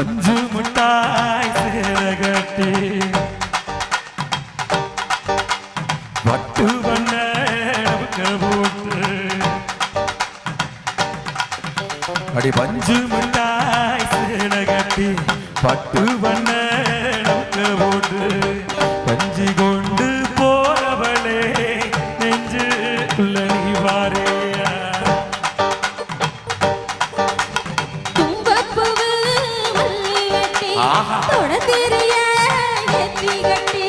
அஞ்சு முட்டாய் சேரகட்டி. வட்டு பண்ண போட்டு. அடி பஞ்சு முட்டாய் சேரகட்டி பட்டு பண்ண போட்டு. கட்டி, ஆஹா. தொடைத்தீரைய ஏத்தி கட்டி,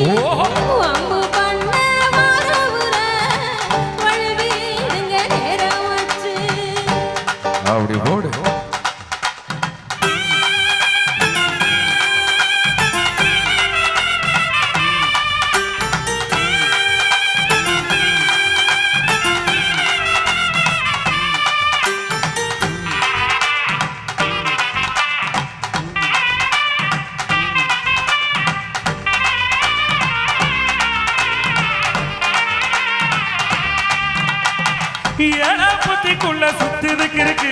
ஏழா புத்திக்குள்ள சுத்துதுக்கு இருக்கு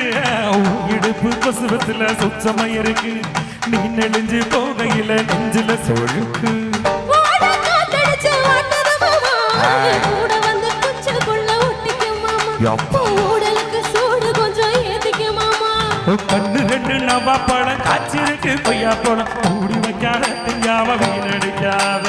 இடுப்பு பசுவத்துல சுத்தமா இருக்கு. நீ நெளிஞ்சு போகையில நெஞ்சில சொழுக்கு. கூட கண்ணு ரெண்டு நவா பழம் காய்ச்சிருக்கு. கொய்யா பழம் மூடி வைக்காத திங்காம வீணடிக்காத.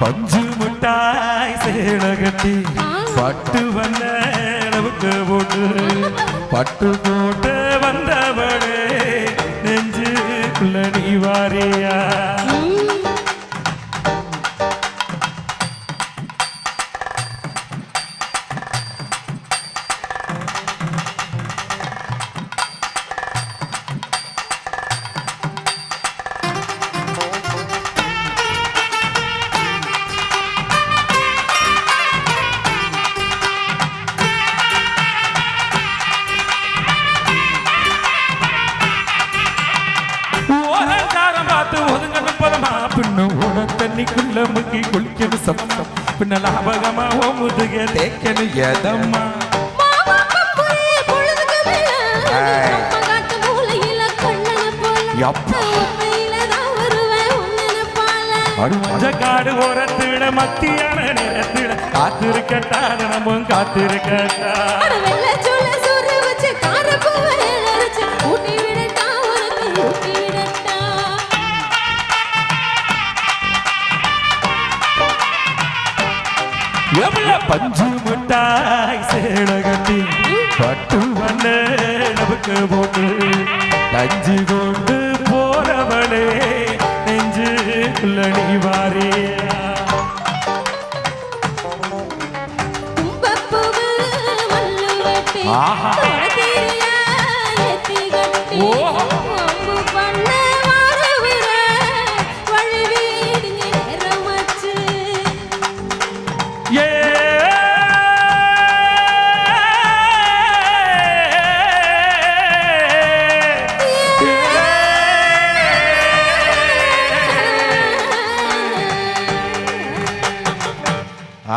பஞ்சு முட்டாய் சேல கட்டி பட்டு வந்த அளவுக்கு போட்டு பட்டு போட்டு வந்தவளே நெஞ்சுக்குள்ள நீ வாரியா? பின்ன தண்ணிக்குள்ள முக்கி குளிக்கணும் சப்தம் பின்ன லாபகமா முதுக தேக்கணும் எதம்மா? காடு ஓரத்திட மத்தியான நேரத்திட காத்திருக்கட்டா தினமும் காத்திருக்கட்டா. எவ்வளவு பஞ்சு மிட்டாய் சேலை கட்டி பட்டு வண்ண நமக்கு போட்டு நஞ்சு கொண்டு போறவளே நெஞ்சுக்குள்ள நீ வெட்டி, ஆஹா.